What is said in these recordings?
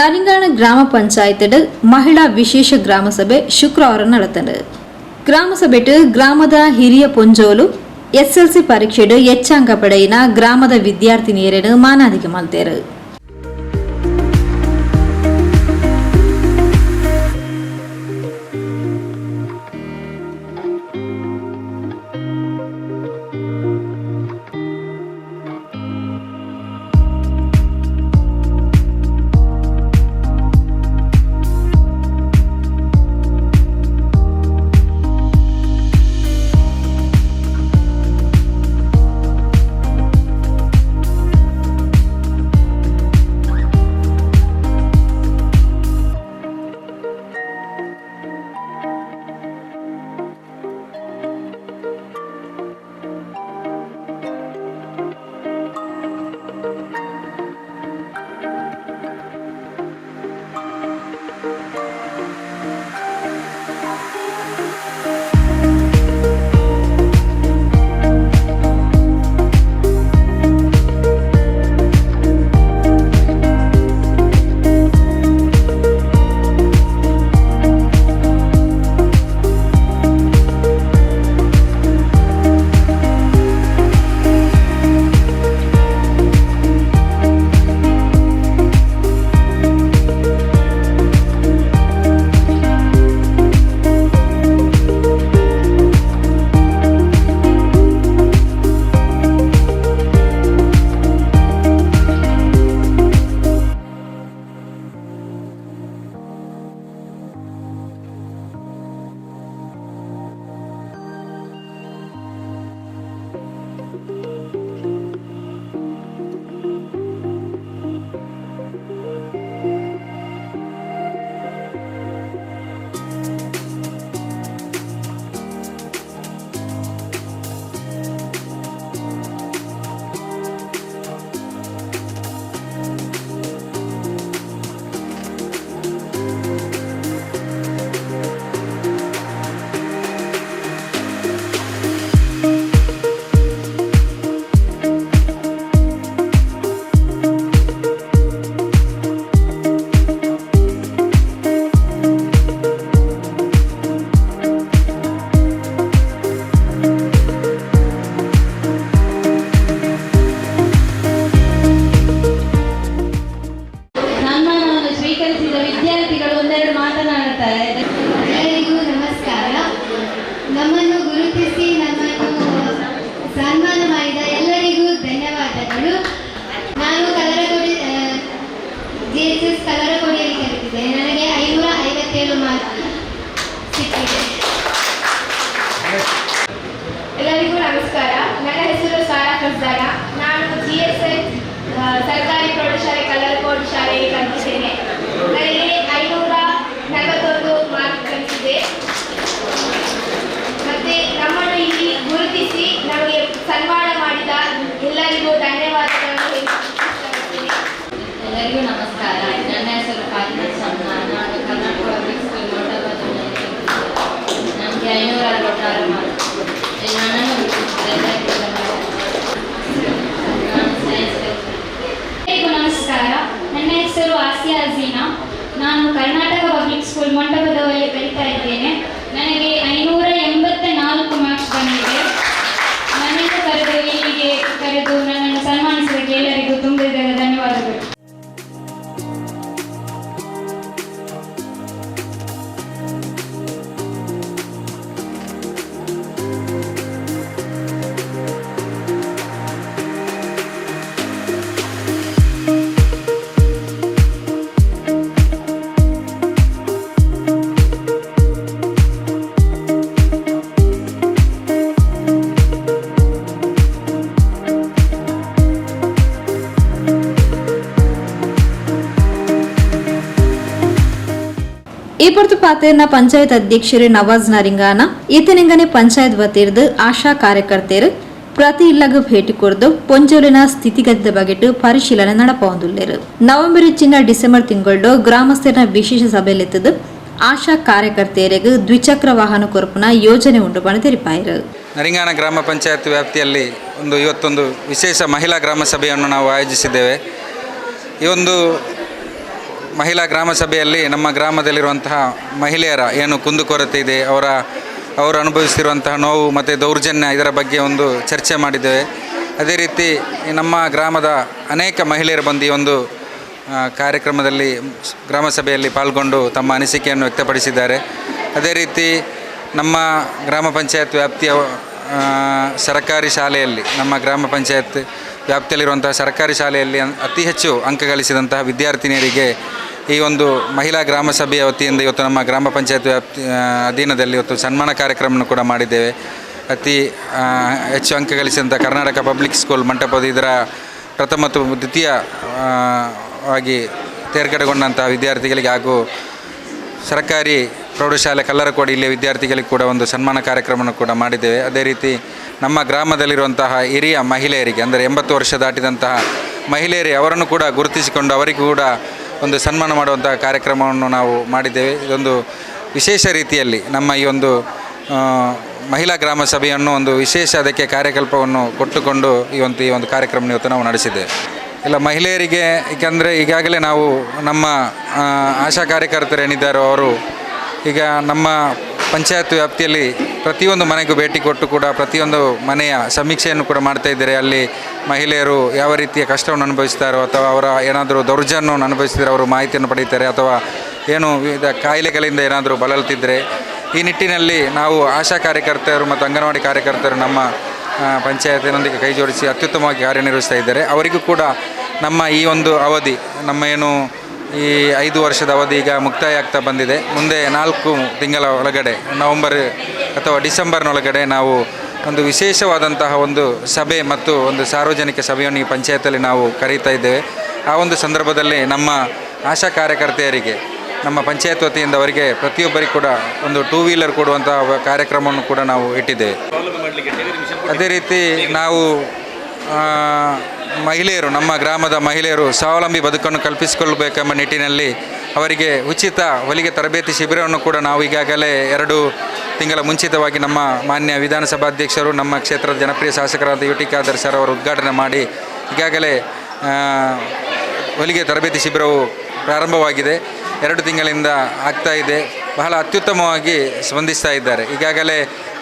ನರಿಂಗಾಣ ಗ್ರಾಮ ಪಂಚಾಯತ್ ಮಹಿಳಾ ವಿಶೇಷ ಗ್ರಾಮಸಭೆ ಶುಕ್ರವಾರ ನಡೆತಂಡು. ಗ್ರಾಮ ಸಭೆಟ್ ಗ್ರಾಮದ ಹಿರಿಯ ಪೊಂಜೋಲು, ಎಸ್ಎಲ್ಸಿ ಪರೀಕ್ಷೆಡ್ ಹೆಚ್ಚಾಂಕ ಪಡೆಯಿನ ಗ್ರಾಮದ ವಿದ್ಯಾರ್ಥಿನಿಯರನ್ನು ಮಾನಾದಿಗೆ ಮಲ್ತೇರು. ಹೆಸರು ಅಜೀನಾ. ನಾನು ಕರ್ನಾಟಕ ಪಬ್ಲಿಕ್ ಸ್ಕೂಲ್ ಮಂಟಪದವಲ್ಲಿ ಪೊರ್ತು ಪಾತೇರ್ನ ಪಂಚಾಯತ್ ಅಧ್ಯಕ್ಷರು ನವಾಜ್ ನರಿಂಗಾನ ಈತನಿಂಗನೆ ಪಂಚಾಯತ್ ವತಿರ್ದು ಆಶಾ ಕಾರ್ಯಕರ್ತೆಯರು ಪ್ರತಿ ಇಲ್ಲಗ ಭೇಟಿ ಕೊರ್ದು ಪೊಂಜೋಲಿನ ಸ್ಥಿತಿಗತಿದ ಬಗೆಟ್ ಪರಿಶೀಲನೆ ನಡಪೊಂದುಲ್ಲೆರು ನವೆಂಬರ್ ಇಚ್ಚಿನ ಡಿಸೆಂಬರ್ ತಿಂಗಳು ಗ್ರಾಮಸ್ಥರ ವಿಶೇಷ ಸಭೆಲೆತ್ತದು ಆಶಾ ಕಾರ್ಯಕರ್ತೆಯರಿಗೆ ದ್ವಿಚಕ್ರ ವಾಹನ ಕೊರಪುನ ಯೋಜನೆ ಉಂಟು ಪಣ ತೆರಿಪಾಯರು. ನರಿಂಗಾನ ಗ್ರಾಮ ಪಂಚಾಯತ್ ವ್ಯಾಪ್ತಿಯಲ್ಲಿ ಒಂದು ಇವತ್ತೊಂದು ವಿಶೇಷ ಮಹಿಳಾ ಗ್ರಾಮ ಸಭೆಯನ್ನು ನಾವು ಆಯೋಜಿಸಿದ್ದೇವೆ. ಈ ಒಂದು ಮಹಿಳಾ ಗ್ರಾಮ ಸಭೆಯಲ್ಲಿ ನಮ್ಮ ಗ್ರಾಮದಲ್ಲಿರುವಂತಹ ಮಹಿಳೆಯರ ಏನು ಕುಂದುಕೊರತೆ ಇದೆ, ಅವರ, ಅವರು ಅನುಭವಿಸ್ತಿರುವಂತಹ ನೋವು ಮತ್ತು ದೌರ್ಜನ್ಯ ಇದರ ಬಗ್ಗೆ ಒಂದು ಚರ್ಚೆ ಮಾಡಿದ್ದೇವೆ. ಅದೇ ರೀತಿ ನಮ್ಮ ಗ್ರಾಮದ ಅನೇಕ ಮಹಿಳೆಯರು ಬಂದು ಈ ಒಂದು ಕಾರ್ಯಕ್ರಮದಲ್ಲಿ ಗ್ರಾಮ ಸಭೆಯಲ್ಲಿ ಪಾಲ್ಗೊಂಡು ತಮ್ಮ ಅನಿಸಿಕೆಯನ್ನು ವ್ಯಕ್ತಪಡಿಸಿದ್ದಾರೆ. ಅದೇ ರೀತಿ ನಮ್ಮ ಗ್ರಾಮ ಪಂಚಾಯತ್ ವ್ಯಾಪ್ತಿಯ ಸರ್ಕಾರಿ ಶಾಲೆಯಲ್ಲಿ, ನಮ್ಮ ಗ್ರಾಮ ಪಂಚಾಯತ್ ವ್ಯಾಪ್ತಿಯಲ್ಲಿರುವಂತಹ ಸರ್ಕಾರಿ ಶಾಲೆಯಲ್ಲಿ ಅತಿ ಹೆಚ್ಚು ಅಂಕ ಗಳಿಸಿದಂತಹ ವಿದ್ಯಾರ್ಥಿನಿಯರಿಗೆ ಈ ಒಂದು ಮಹಿಳಾ ಗ್ರಾಮ ಸಭೆಯ ವತಿಯಿಂದ ಇವತ್ತು ನಮ್ಮ ಗ್ರಾಮ ಪಂಚಾಯತ್ ವ್ಯಾಪ್ತಿ ಅಧೀನದಲ್ಲಿ ಇವತ್ತು ಸನ್ಮಾನ ಕಾರ್ಯಕ್ರಮವನ್ನು ಕೂಡ ಮಾಡಿದ್ದೇವೆ. ಅತಿ ಹೆಚ್ಚು ಅಂಕ ಗಳಿಸಿದಂಥ ಕರ್ನಾಟಕ ಪಬ್ಲಿಕ್ ಸ್ಕೂಲ್ ಮಂಟಪದ ಇದರ ಪ್ರಥಮ ಮತ್ತು ದ್ವಿತೀಯ ಆಗಿ ತೇರ್ಗಡೆಗೊಂಡಂತಹ ವಿದ್ಯಾರ್ಥಿಗಳಿಗೆ ಹಾಗೂ ಸರ್ಕಾರಿ ಪ್ರೌಢಶಾಲೆ ಕಲ್ಲರಕೋಡಿ ಇಲ್ಲಿಯ ವಿದ್ಯಾರ್ಥಿಗಳಿಗೆ ಕೂಡ ಒಂದು ಸನ್ಮಾನ ಕಾರ್ಯಕ್ರಮವನ್ನು ಕೂಡ ಮಾಡಿದ್ದೇವೆ. ಅದೇ ರೀತಿ ನಮ್ಮ ಗ್ರಾಮದಲ್ಲಿರುವಂತಹ ಹಿರಿಯ ಮಹಿಳೆಯರಿಗೆ, ಅಂದರೆ ಎಂಬತ್ತು ವರ್ಷ ದಾಟಿದಂತಹ ಮಹಿಳೆಯರಿಗೆ ಅವರನ್ನು ಕೂಡ ಗುರುತಿಸಿಕೊಂಡು ಅವರಿಗೂ ಕೂಡ ಒಂದು ಸನ್ಮಾನ ಮಾಡುವಂತಹ ಕಾರ್ಯಕ್ರಮವನ್ನು ನಾವು ಮಾಡಿದ್ದೇವೆ. ಇದೊಂದು ವಿಶೇಷ ರೀತಿಯಲ್ಲಿ ನಮ್ಮ ಈ ಒಂದು ಮಹಿಳಾ ಗ್ರಾಮ ಸಭೆಯನ್ನು ಒಂದು ವಿಶೇಷ ಅದಕ್ಕೆ ಕಾರ್ಯಕಲ್ಪವನ್ನು ಕೊಟ್ಟುಕೊಂಡು ಈ ಒಂದು ಈ ಒಂದು ಕಾರ್ಯಕ್ರಮ ಇವತ್ತು ನಾವು ನಡೆಸಿದ್ದೇವೆ. ಇಲ್ಲ ಮಹಿಳೆಯರಿಗೆ, ಏಕೆಂದರೆ ಈಗಾಗಲೇ ನಾವು ನಮ್ಮ ಆಶಾ ಕಾರ್ಯಕರ್ತರು ಏನಿದ್ದಾರೋ ಅವರು ಈಗ ನಮ್ಮ ಪಂಚಾಯತ್ ವ್ಯಾಪ್ತಿಯಲ್ಲಿ ಪ್ರತಿಯೊಂದು ಮನೆಗೂ ಭೇಟಿ ಕೊಟ್ಟು ಕೂಡ ಪ್ರತಿಯೊಂದು ಮನೆಯ ಸಮೀಕ್ಷೆಯನ್ನು ಕೂಡ ಮಾಡ್ತಾ ಇದ್ದಾರೆ. ಅಲ್ಲಿ ಮಹಿಳೆಯರು ಯಾವ ರೀತಿಯ ಕಷ್ಟವನ್ನು ಅನುಭವಿಸ್ತಾರೋ ಅಥವಾ ಅವರ ಏನಾದರೂ ದೌರ್ಜನ್ಯವನ್ನು ಅನುಭವಿಸಿದರೆ ಅವರು ಮಾಹಿತಿಯನ್ನು ಪಡೀತಾರೆ ಅಥವಾ ಏನು ವಿವಿಧ ಕಾಯಿಲೆಗಳಿಂದ ಏನಾದರೂ ಬಳಲುತ್ತಿದ್ದರೆ ಈ ನಿಟ್ಟಿನಲ್ಲಿ ನಾವು ಆಶಾ ಕಾರ್ಯಕರ್ತರು ಮತ್ತು ಅಂಗನವಾಡಿ ಕಾರ್ಯಕರ್ತರು ನಮ್ಮ ಪಂಚಾಯತಿನೊಂದಿಗೆ ಕೈ ಜೋಡಿಸಿ ಅತ್ಯುತ್ತಮವಾಗಿ ಕಾರ್ಯನಿರ್ವಹಿಸ್ತಾ ಇದ್ದಾರೆ. ಅವರಿಗೂ ಕೂಡ ನಮ್ಮ ಈ ಒಂದು ಅವಧಿ, ನಮ್ಮ ಏನು ಈ ಐದು ವರ್ಷದ ಅವಧಿ ಈಗ ಮುಕ್ತಾಯ ಆಗ್ತಾ ಬಂದಿದೆ. ಮುಂದೆ ನಾಲ್ಕು ತಿಂಗಳ ಒಳಗಡೆ, ನವೆಂಬರ್ ಅಥವಾ ಡಿಸೆಂಬರ್ನೊಳಗಡೆ ನಾವು ಒಂದು ವಿಶೇಷವಾದಂತಹ ಒಂದು ಸಭೆ ಮತ್ತು ಒಂದು ಸಾರ್ವಜನಿಕ ಸಭೆಯನ್ನು ಈ ಪಂಚಾಯತಲ್ಲಿ ನಾವು ಕರೀತಾ ಇದ್ದೇವೆ. ಆ ಒಂದು ಸಂದರ್ಭದಲ್ಲಿ ನಮ್ಮ ಆಶಾ ಕಾರ್ಯಕರ್ತೆಯರಿಗೆ, ನಮ್ಮ ಪಂಚಾಯತ್ ವತಿಯಿಂದ ಅವರಿಗೆ ಪ್ರತಿಯೊಬ್ಬರಿಗೂ ಕೂಡ ಒಂದು ಟೂ ವೀಲರ್ ಕೊಡುವಂತಹ ಕಾರ್ಯಕ್ರಮವನ್ನು ಕೂಡ ನಾವು ಇಟ್ಟಿದ್ದೇವೆ. ಅದೇ ರೀತಿ ನಾವು ಮಹಿಳೆಯರು, ನಮ್ಮ ಗ್ರಾಮದ ಮಹಿಳೆಯರು ಸ್ವಾವಲಂಬಿ ಬದುಕನ್ನು ಕಲ್ಪಿಸಿಕೊಳ್ಳಬೇಕೆಂಬ ನಿಟ್ಟಿನಲ್ಲಿ ಅವರಿಗೆ ಉಚಿತ ಹೊಲಿಗೆ ತರಬೇತಿ ಶಿಬಿರವನ್ನು ಕೂಡ ನಾವು ಈಗಾಗಲೇ ಎರಡು ತಿಂಗಳ ಮುಂಚಿತವಾಗಿ ನಮ್ಮ ಮಾನ್ಯ ವಿಧಾನಸಭಾಧ್ಯಕ್ಷರು, ನಮ್ಮ ಕ್ಷೇತ್ರದ ಜನಪ್ರಿಯ ಶಾಸಕರಾದ ಯು ಟಿ ಖಾದರ್ ಸರ್ ಅವರು ಉದ್ಘಾಟನೆ ಮಾಡಿ ಈಗಾಗಲೇ ಹೊಲಿಗೆ ತರಬೇತಿ ಶಿಬಿರವು ಪ್ರಾರಂಭವಾಗಿದೆ. ಎರಡು ತಿಂಗಳಿಂದ ಆಗ್ತಾ ಇದೆ. ಬಹಳ ಅತ್ಯುತ್ತಮವಾಗಿ ಸ್ಪಂದಿಸ್ತಾ ಇದ್ದಾರೆ. ಈಗಾಗಲೇ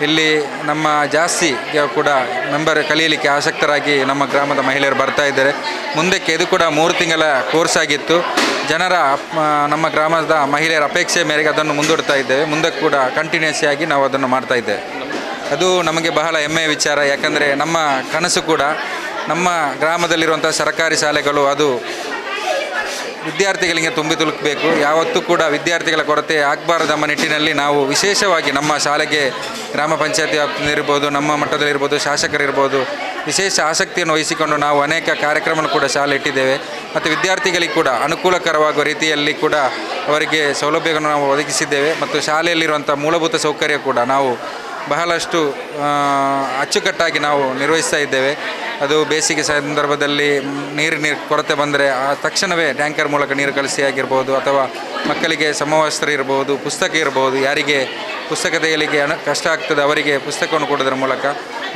ಇಲ್ಲಿ ನಮ್ಮ ಜಾಸ್ತಿ ಕೂಡ ಮೆಂಬರ್ ಕಲಿಯಲಿಕ್ಕೆ ಆಸಕ್ತರಾಗಿ ನಮ್ಮ ಗ್ರಾಮದ ಮಹಿಳೆಯರು ಬರ್ತಾ ಇದ್ದಾರೆ. ಮುಂದಕ್ಕೆ ಇದು ಕೂಡ ಮೂರು ತಿಂಗಳ ಕೋರ್ಸ್ ಆಗಿತ್ತು. ಜನರ ನಮ್ಮ ಗ್ರಾಮದ ಮಹಿಳೆಯರ ಅಪೇಕ್ಷೆ ಮೇರೆಗೆ ಅದನ್ನು ಮುಂದೂಡ್ತಾ ಇದ್ದೇವೆ. ಮುಂದಕ್ಕೆ ಕೂಡ ಕಂಟಿನ್ಯೂಸ್ ಆಗಿ ನಾವು ಅದನ್ನು ಮಾಡ್ತಾ ಇದ್ದೇವೆ. ಅದು ನಮಗೆ ಬಹಳ ಹೆಮ್ಮೆಯ ವಿಚಾರ. ಯಾಕಂದರೆ ನಮ್ಮ ಕನಸು ಕೂಡ ನಮ್ಮ ಗ್ರಾಮದಲ್ಲಿರುವಂಥ ಸರ್ಕಾರಿ ಶಾಲೆಗಳು, ಅದು ವಿದ್ಯಾರ್ಥಿಗಳಿಗೆ ತುಂಬಿ ತುಳುಕಬೇಕು. ಯಾವತ್ತೂ ಕೂಡ ವಿದ್ಯಾರ್ಥಿಗಳ ಕೊರತೆ ಆಗಬಾರದೆಂಬ ನಿಟ್ಟಿನಲ್ಲಿ ನಾವು ವಿಶೇಷವಾಗಿ ನಮ್ಮ ಶಾಲೆಗೆ ಗ್ರಾಮ ಪಂಚಾಯತಿ ವ್ಯಾಪ್ತಿಯಲ್ಲಿರ್ಬೋದು ನಮ್ಮ ಮಟ್ಟದಲ್ಲಿರ್ಬೋದು ಶಾಸಕರಿರ್ಬೋದು ವಿಶೇಷ ಆಸಕ್ತಿಯನ್ನು ವಹಿಸಿಕೊಂಡು ನಾವು ಅನೇಕ ಕಾರ್ಯಕ್ರಮವನ್ನು ಕೂಡ ಶಾಲೆ ಇಟ್ಟಿದ್ದೇವೆ. ಮತ್ತು ವಿದ್ಯಾರ್ಥಿಗಳಿಗೆ ಕೂಡ ಅನುಕೂಲಕರವಾಗುವ ರೀತಿಯಲ್ಲಿ ಕೂಡ ಅವರಿಗೆ ಸೌಲಭ್ಯಗಳನ್ನು ನಾವು ಒದಗಿಸಿದ್ದೇವೆ. ಮತ್ತು ಶಾಲೆಯಲ್ಲಿರುವಂಥ ಮೂಲಭೂತ ಸೌಕರ್ಯ ಕೂಡ ನಾವು ಬಹಳಷ್ಟು ಅಚ್ಚುಕಟ್ಟಾಗಿ ನಾವು ನಿರ್ವಹಿಸ್ತಾ ಇದ್ದೇವೆ. ಅದು ಬೇಸಿಗೆ ಸಂದರ್ಭದಲ್ಲಿ ನೀರಿನ ಕೊರತೆ ಬಂದರೆ ಆ ತಕ್ಷಣವೇ ಟ್ಯಾಂಕರ್ ಮೂಲಕ ನೀರು ಕಳಿಸಿ ಆಗಿರ್ಬೋದು, ಅಥವಾ ಮಕ್ಕಳಿಗೆ ಸಮವಸ್ತ್ರ ಇರ್ಬೋದು, ಪುಸ್ತಕ ಇರ್ಬೋದು, ಯಾರಿಗೆ ಪುಸ್ತಕ ತೆಗೆಯಲಿಕ್ಕೆ ಕಷ್ಟ ಆಗ್ತದೆ ಅವರಿಗೆ ಪುಸ್ತಕವನ್ನು ಕೊಡೋದ್ರ ಮೂಲಕ,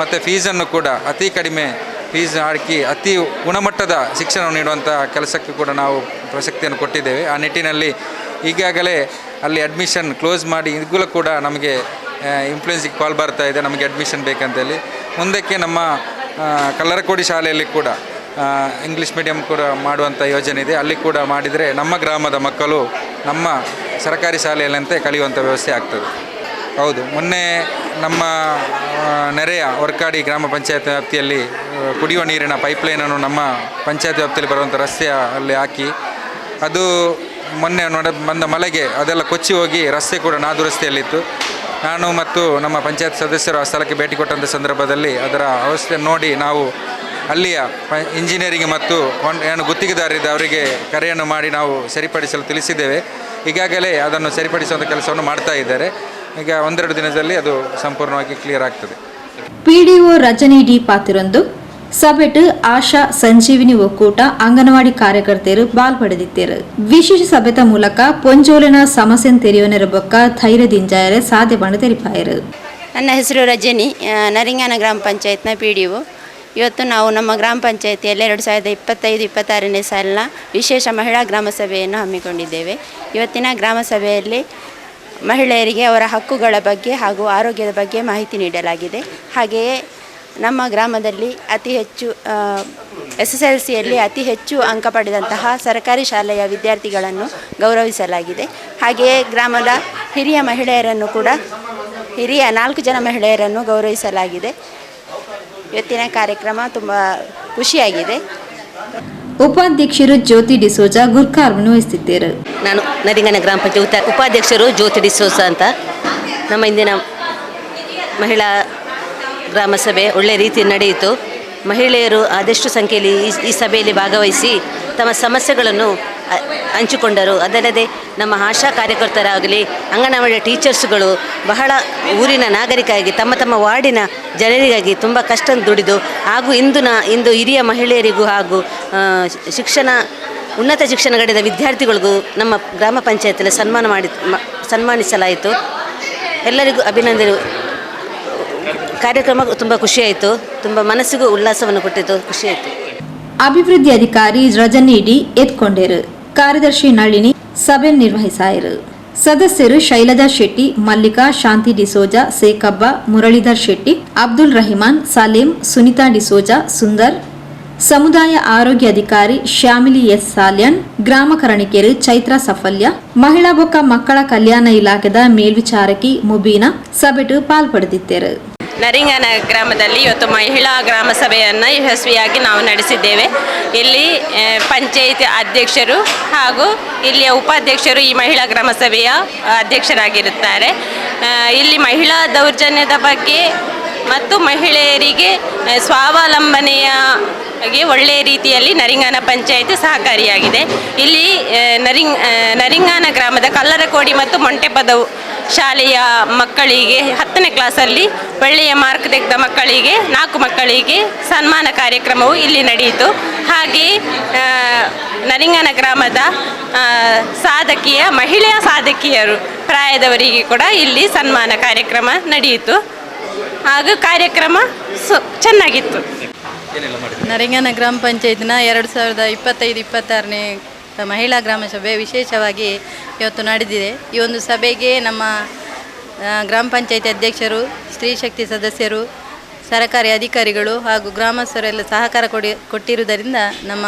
ಮತ್ತು ಫೀಸನ್ನು ಕೂಡ ಅತಿ ಕಡಿಮೆ ಫೀಸ್ ಹಾಕಿ ಅತಿ ಗುಣಮಟ್ಟದ ಶಿಕ್ಷಣವನ್ನು ನೀಡುವಂಥ ಕೆಲಸಕ್ಕೆ ಕೂಡ ನಾವು ಪ್ರಸಕ್ತಿಯನ್ನು ಕೊಟ್ಟಿದ್ದೇವೆ. ಆ ನಿಟ್ಟಿನಲ್ಲಿ ಈಗಾಗಲೇ ಅಲ್ಲಿ ಅಡ್ಮಿಷನ್ ಕ್ಲೋಸ್ ಮಾಡಿ ಇದು ಕೂಡ ನಮಗೆ ಇನ್ಫ್ಲುಯೆನ್ಸಿಗೆ ಕಾಲ್ ಬರ್ತಾ ಇದೆ, ನಮಗೆ ಅಡ್ಮಿಷನ್ ಬೇಕಂತೇಳಿ ಮುಂದಕ್ಕೆ ನಮ್ಮ ಕಲ್ಲರಕೋಡಿ ಶಾಲೆಯಲ್ಲಿ ಕೂಡ ಇಂಗ್ಲೀಷ್ ಮೀಡಿಯಂ ಕೂಡ ಮಾಡುವಂಥ ಯೋಜನೆ ಇದೆ. ಅಲ್ಲಿ ಕೂಡ ಮಾಡಿದರೆ ನಮ್ಮ ಗ್ರಾಮದ ಮಕ್ಕಳು ನಮ್ಮ ಸರ್ಕಾರಿ ಶಾಲೆಯಲ್ಲಂತೆ ಕಲಿಯುವಂಥ ವ್ಯವಸ್ಥೆ ಆಗ್ತದೆ. ಹೌದು, ಮೊನ್ನೆ ನಮ್ಮ ನೆರೆಯ ಹೊರ್ಕಾಡಿ ಗ್ರಾಮ ಪಂಚಾಯತ್ ವ್ಯಾಪ್ತಿಯಲ್ಲಿ ಕುಡಿಯುವ ನೀರಿನ ಪೈಪ್ಲೈನನ್ನು ನಮ್ಮ ಪಂಚಾಯತ್ ವ್ಯಾಪ್ತಿಯಲ್ಲಿ ಬರುವಂಥ ರಸ್ತೆಯ ಅಲ್ಲಿ ಹಾಕಿ, ಅದು ಮೊನ್ನೆ ನೋಡ ಬಂದ ಮಳೆಗೆ ಅದೆಲ್ಲ ಕೊಚ್ಚಿ ಹೋಗಿ ರಸ್ತೆ ಕೂಡ ನಾದುರಸ್ತೆಯಲ್ಲಿತ್ತು. ನಾನು ಮತ್ತು ನಮ್ಮ ಪಂಚಾಯತ್ ಸದಸ್ಯರು ಆ ಸ್ಥಳಕ್ಕೆ ಭೇಟಿ ಕೊಟ್ಟಂಥ ಸಂದರ್ಭದಲ್ಲಿ ಅದರ ಅವಸ್ಥೆ ನೋಡಿ ನಾವು ಅಲ್ಲಿಯ ಇಂಜಿನಿಯರಿಂಗ್ ಮತ್ತು ಏನು ಗುತ್ತಿಗೆದಾರಿದ್ದ ಅವರಿಗೆ ಕರೆಯನ್ನು ಮಾಡಿ ನಾವು ಸರಿಪಡಿಸಲು ತಿಳಿಸಿದ್ದೇವೆ. ಈಗಾಗಲೇ ಅದನ್ನು ಸರಿಪಡಿಸುವಂಥ ಕೆಲಸವನ್ನು ಮಾಡ್ತಾ ಇದ್ದಾರೆ. ಈಗ ಒಂದೆರಡು ದಿನದಲ್ಲಿ ಅದು ಸಂಪೂರ್ಣವಾಗಿ ಕ್ಲಿಯರ್ ಆಗ್ತದೆ. ಪಿಡಿಒ ರಜನಿ ಡಿ ಪಾತಿರೊಂದು. ಸಭೆಟ್ ಆಶಾ ಸಂಜೀವಿನಿ ಒಕ್ಕೂಟ ಅಂಗನವಾಡಿ ಕಾರ್ಯಕರ್ತೆಯರು ಪಾಲ್ಪಡೆದಿದ್ದರು ವಿಶೇಷ ಸಭೆತ ಮೂಲಕ ಪೊಂಜೋಲಿನ ಸಮಸ್ಯೆ ತೆರೆಯೋನರ ಬೊಕ್ಕ ಧೈರ್ಯದಿಂಜಾಯರೆ ಸಾಧ್ಯ ಮಾಡಿ ತೆರಿಪಾಯರು. ನನ್ನ ಹೆಸರು ರಜನಿ ನರಿಂಗಾನ ಗ್ರಾಮ ಪಂಚಾಯತ್ನ ಪಿ ಡಿ ಒ. ಇವತ್ತು ನಾವು ನಮ್ಮ ಗ್ರಾಮ ಪಂಚಾಯತಿಯಲ್ಲಿ ಎರಡು ಸಾವಿರದ ಇಪ್ಪತ್ತೈದು, ಇಪ್ಪತ್ತಾರನೇ ಸಾಲಿನ ವಿಶೇಷ ಮಹಿಳಾ ಗ್ರಾಮ ಸಭೆಯನ್ನು ಹಮ್ಮಿಕೊಂಡಿದ್ದೇವೆ. ಇವತ್ತಿನ ಗ್ರಾಮ ಸಭೆಯಲ್ಲಿ ಮಹಿಳೆಯರಿಗೆ ಅವರ ಹಕ್ಕುಗಳ ಬಗ್ಗೆ ಹಾಗೂ ಆರೋಗ್ಯದ ಬಗ್ಗೆ ಮಾಹಿತಿ ನೀಡಲಾಗಿದೆ. ಹಾಗೆಯೇ ನಮ್ಮ ಗ್ರಾಮದಲ್ಲಿ ಅತಿ ಹೆಚ್ಚು ಎಸ್ ಎಸ್ ಎಲ್ ಸಿಯಲ್ಲಿ ಅತಿ ಹೆಚ್ಚು ಅಂಕ ಪಡೆದಂತಹ ಸರ್ಕಾರಿ ಶಾಲೆಯ ವಿದ್ಯಾರ್ಥಿಗಳನ್ನು ಗೌರವಿಸಲಾಗಿದೆ. ಹಾಗೆಯೇ ಗ್ರಾಮದ ಹಿರಿಯ ಮಹಿಳೆಯರನ್ನು ಕೂಡ ಹಿರಿಯ ನಾಲ್ಕು ಜನ ಮಹಿಳೆಯರನ್ನು ಗೌರವಿಸಲಾಗಿದೆ. ಇವತ್ತಿನ ಕಾರ್ಯಕ್ರಮ ತುಂಬ ಖುಷಿಯಾಗಿದೆ. ಉಪಾಧ್ಯಕ್ಷರು ಜ್ಯೋತಿ ಡಿಸೋಜ ಗುರ್ಕಾರ್ವನ್ನು ವಹಿಸುತ್ತಿದ್ದರು ನಾನು ನರಿಂಗನ ಗ್ರಾಮ ಪಂಚಾಯತ್ ಉಪಾಧ್ಯಕ್ಷರು ಜ್ಯೋತಿ ಡಿಸೋಜ ಅಂತ ನಮ್ಮ ಇಂದಿನ ಮಹಿಳಾ ಗ್ರಾಮ ಸಭೆ ಒಳ್ಳೆಯ ರೀತಿ ನಡೆಯಿತು. ಮಹಿಳೆಯರು ಆದಷ್ಟು ಸಂಖ್ಯೆಯಲ್ಲಿ ಈ ಸಭೆಯಲ್ಲಿ ಭಾಗವಹಿಸಿ ತಮ್ಮ ಸಮಸ್ಯೆಗಳನ್ನು ಹಂಚಿಕೊಂಡರು. ಅದಲ್ಲದೆ ನಮ್ಮ ಆಶಾ ಕಾರ್ಯಕರ್ತರಾಗಲಿ, ಅಂಗನವಾಡಿ ಟೀಚರ್ಸ್ಗಳು ಬಹಳ ಊರಿನ ನಾಗರಿಕರಾಗಿ, ತಮ್ಮ ತಮ್ಮ ವಾರ್ಡಿನ ಜನರಿಗಾಗಿ ತುಂಬ ಕಷ್ಟ ದುಡಿದು, ಹಾಗೂ ಇಂದಿನ ಇಂದು ಹಿರಿಯ ಮಹಿಳೆಯರಿಗೂ ಹಾಗೂ ಶಿಕ್ಷಣ, ಉನ್ನತ ಶಿಕ್ಷಣ ಪಡೆದ ವಿದ್ಯಾರ್ಥಿಗಳಿಗೂ ನಮ್ಮ ಗ್ರಾಮ ಪಂಚಾಯತಲ್ಲಿ ಸನ್ಮಾನ ಮಾಡಿ ಸನ್ಮಾನಿಸಲಾಯಿತು. ಎಲ್ಲರಿಗೂ ಅಭಿನಂದನೆ. ಕಾರ್ಯಕ್ರಮ ತುಂಬ ಖುಷಿಯಾಯಿತು ತುಂಬಾ ಮನಸ್ಸಿಗೂ ಉಲ್ಲಾಸವನ್ನು ಕೊಟ್ಟಿತು ಖುಷಿಯಾಯಿತು ಅಭಿವೃದ್ಧಿ ಅಧಿಕಾರಿ ರಜನಿ ಡಿ ಎತ್ಕೊಂಡರು. ಕಾರ್ಯದರ್ಶಿ ನಳಿನಿ ಸಭೆ ನಿರ್ವಹಿಸಾಯರು. ಸದಸ್ಯರು ಶೈಲಜಾ ಶೆಟ್ಟಿ, ಮಲ್ಲಿಕಾ ಶಾಂತಿ ಡಿಸೋಜಾ, ಸೇಕಬ್ಬ, ಮುರಳೀಧರ್ ಶೆಟ್ಟಿ, ಅಬ್ದುಲ್ ರಹಿಮಾನ್, ಸಲೀಂ, ಸುನಿತಾ ಡಿಸೋಜಾ, ಸುಂದರ್. ಸಮುದಾಯ ಆರೋಗ್ಯ ಅಧಿಕಾರಿ ಶ್ಯಾಮಿಲಿ ಎಸ್ ಸಾಲ್ಯನ್, ಗ್ರಾಮ ಕರಣಿಕೆರು ಚೈತ್ರ ಸಫಲ್ಯ, ಮಹಿಳಾ ಬೊಕ್ಕ ಮಕ್ಕಳ ಕಲ್ಯಾಣ ಇಲಾಖೆದ ಮೇಲ್ವಿಚಾರಕಿ ಮುಬೀನಾ, ಸಭೆಟು ಪಾಲ್ಪಡೆದಿದ್ದರು ನರಿಂಗನ ಗ್ರಾಮದಲ್ಲಿ ಇವತ್ತು ಮಹಿಳಾ ಗ್ರಾಮ ಸಭೆಯನ್ನು ಯಶಸ್ವಿಯಾಗಿ ನಾವು ನಡೆಸಿದ್ದೇವೆ. ಇಲ್ಲಿ ಪಂಚಾಯಿತಿ ಅಧ್ಯಕ್ಷರು ಹಾಗೂ ಇಲ್ಲಿಯ ಉಪಾಧ್ಯಕ್ಷರು ಈ ಮಹಿಳಾ ಗ್ರಾಮ ಸಭೆಯ ಅಧ್ಯಕ್ಷರಾಗಿರುತ್ತಾರೆ. ಇಲ್ಲಿ ಮಹಿಳಾ ದೌರ್ಜನ್ಯದ ಬಗ್ಗೆ ಮತ್ತು ಮಹಿಳೆಯರಿಗೆ ಸ್ವಾವಲಂಬನೆಯ ಒಳ್ಳೆಯ ರೀತಿಯಲ್ಲಿ ನರಿಂಗಾನ ಪಂಚಾಯಿತಿ ಸಹಕಾರಿಯಾಗಿದೆ. ಇಲ್ಲಿ ನರಿಂಗ್ ನರಿಂಗಾನ ಗ್ರಾಮದ ಕಲ್ಲರಕೋಡಿ ಮತ್ತು ಮೊಂಟೆಪದವು ಶಾಲೆಯ ಮಕ್ಕಳಿಗೆ ಹತ್ತನೇ ಕ್ಲಾಸಲ್ಲಿ ಒಳ್ಳೆಯ ಮಾರ್ಕ್ ತೆಗೆದ ಮಕ್ಕಳಿಗೆ ನಾಲ್ಕು ಮಕ್ಕಳಿಗೆ ಸನ್ಮಾನ ಕಾರ್ಯಕ್ರಮವು ಇಲ್ಲಿ ನಡೆಯಿತು. ಹಾಗೆ ನರಿಂಗನ ಗ್ರಾಮದ ಸಾಧಕಿಯ ಮಹಿಳೆಯ ಸಾಧಕಿಯರು ಪ್ರಾಯದವರಿಗೆ ಕೂಡ ಇಲ್ಲಿ ಸನ್ಮಾನ ಕಾರ್ಯಕ್ರಮ ನಡೆಯಿತು. ಹಾಗೂ ಕಾರ್ಯಕ್ರಮ ಸು ಚೆನ್ನಾಗಿತ್ತು. ನರಿಂಗನ ಗ್ರಾಮ ಪಂಚಾಯತ್ನ ಎರಡು ಸಾವಿರದ ಇಪ್ಪತ್ತೈದು ಇಪ್ಪತ್ತಾರನೇ ಮಹಿಳಾ ಗ್ರಾಮ ಸಭೆ ವಿಶೇಷವಾಗಿ ಇವತ್ತು ನಡೆದಿದೆ. ಈ ಒಂದು ಸಭೆಗೆ ನಮ್ಮ ಗ್ರಾಮ ಪಂಚಾಯತಿ ಅಧ್ಯಕ್ಷರು, ಸ್ತ್ರೀ ಶಕ್ತಿ ಸದಸ್ಯರು, ಸರಕಾರಿ ಅಧಿಕಾರಿಗಳು ಹಾಗೂ ಗ್ರಾಮಸ್ಥರೆಲ್ಲ ಸಹಕಾರ ಕೊಡಿ, ಕೊಟ್ಟಿರುವುದರಿಂದ ನಮ್ಮ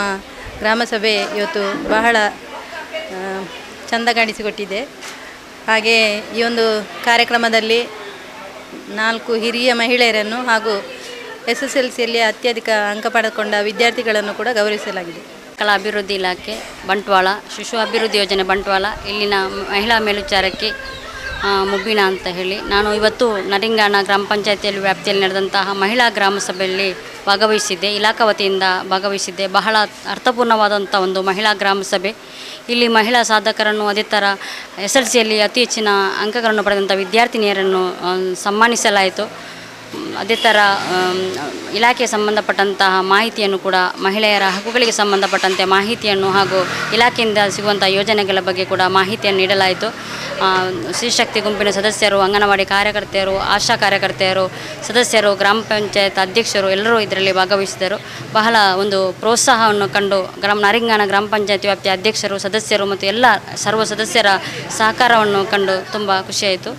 ಗ್ರಾಮ ಸಭೆ ಇವತ್ತು ಬಹಳ ಚಂದ ಕಾಣಿಸಿಕೊಟ್ಟಿದೆ. ಹಾಗೆ ಈ ಒಂದು ಕಾರ್ಯಕ್ರಮದಲ್ಲಿ ನಾಲ್ಕು ಹಿರಿಯ ಮಹಿಳೆಯರನ್ನು ಹಾಗೂ ಎಸ್ ಎಸ್ ಎಲ್ ಸಿಯಲ್ಲಿ ಅತ್ಯಧಿಕ ಅಂಕ ಪಡೆದುಕೊಂಡ ವಿದ್ಯಾರ್ಥಿಗಳನ್ನು ಕೂಡ ಗೌರವಿಸಲಾಗಿದೆ. ಮಕ್ಕಳ ಅಭಿವೃದ್ಧಿ ಇಲಾಖೆ ಬಂಟ್ವಾಳ ಶಿಶು ಅಭಿವೃದ್ಧಿ ಯೋಜನೆ ಬಂಟ್ವಾಳ ಇಲ್ಲಿನ ಮಹಿಳಾ ಮೇಲ್ವಿಚಾರಕ್ಕೆ ಆ, ಅಂತ ಹೇಳಿ. ನಾನು ಇವತ್ತು ನರಿಂಗಾಣ ಗ್ರಾಮ ಪಂಚಾಯತಿಯಲ್ಲಿ ವ್ಯಾಪ್ತಿಯಲ್ಲಿ ನಡೆದಂತಹ ಮಹಿಳಾ ಗ್ರಾಮ ಸಭೆಯಲ್ಲಿ ಭಾಗವಹಿಸಿದ್ದೆ ಇಲಾಖಾ ವತಿಯಿಂದ ಭಾಗವಹಿಸಿದ್ದೆ. ಬಹಳ ಅರ್ಥಪೂರ್ಣವಾದಂಥ ಒಂದು ಮಹಿಳಾ ಗ್ರಾಮ ಸಭೆ. ಇಲ್ಲಿ ಮಹಿಳಾ ಸಾಧಕರನ್ನು ಅದೇ ಥರ ಎಸ್ ಎಲ್ ಸಿಯಲ್ಲಿ ಅತಿ ಹೆಚ್ಚಿನ ಅಂಕಗಳನ್ನು ಪಡೆದಂಥ ವಿದ್ಯಾರ್ಥಿನಿಯರನ್ನು ಸನ್ಮಾನಿಸಲಾಯಿತು. ಅದೇ ಥರ ಇಲಾಖೆಗೆ ಸಂಬಂಧಪಟ್ಟಂತಹ ಮಾಹಿತಿಯನ್ನು ಕೂಡ ಮಹಿಳೆಯರ ಹಕ್ಕುಗಳಿಗೆ ಸಂಬಂಧಪಟ್ಟಂತೆ ಮಾಹಿತಿಯನ್ನು ಹಾಗೂ ಇಲಾಖೆಯಿಂದ ಸಿಗುವಂಥ ಯೋಜನೆಗಳ ಬಗ್ಗೆ ಕೂಡ ಮಾಹಿತಿಯನ್ನು ನೀಡಲಾಯಿತು. ಸ್ತ್ರೀಶಕ್ತಿ ಗುಂಪಿನ ಸದಸ್ಯರು, ಅಂಗನವಾಡಿ ಕಾರ್ಯಕರ್ತೆಯರು, ಆಶಾ ಕಾರ್ಯಕರ್ತೆಯರು, ಸದಸ್ಯರು, ಗ್ರಾಮ ಪಂಚಾಯತ್ ಅಧ್ಯಕ್ಷರು ಎಲ್ಲರೂ ಇದರಲ್ಲಿ ಭಾಗವಹಿಸಿದರು. ಬಹಳ ಒಂದು ಪ್ರೋತ್ಸಾಹವನ್ನು ಕಂಡು ಗ್ರಾಮ ನಾರಿಂಗಾನ ಗ್ರಾಮ ಪಂಚಾಯತ್ ವ್ಯಾಪ್ತಿಯ ಅಧ್ಯಕ್ಷರು, ಸದಸ್ಯರು ಮತ್ತು ಎಲ್ಲ ಸರ್ವ ಸದಸ್ಯರ ಸಹಕಾರವನ್ನು ಕಂಡು ತುಂಬ ಖುಷಿಯಾಯಿತು.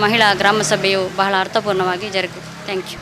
ಮಹಿಳಾ ಗ್ರಾಮ ಸಭೆಯು ಬಹಳ ಅರ್ಥಪೂರ್ಣವಾಗಿ ಜರುಗಿತು. Thank you.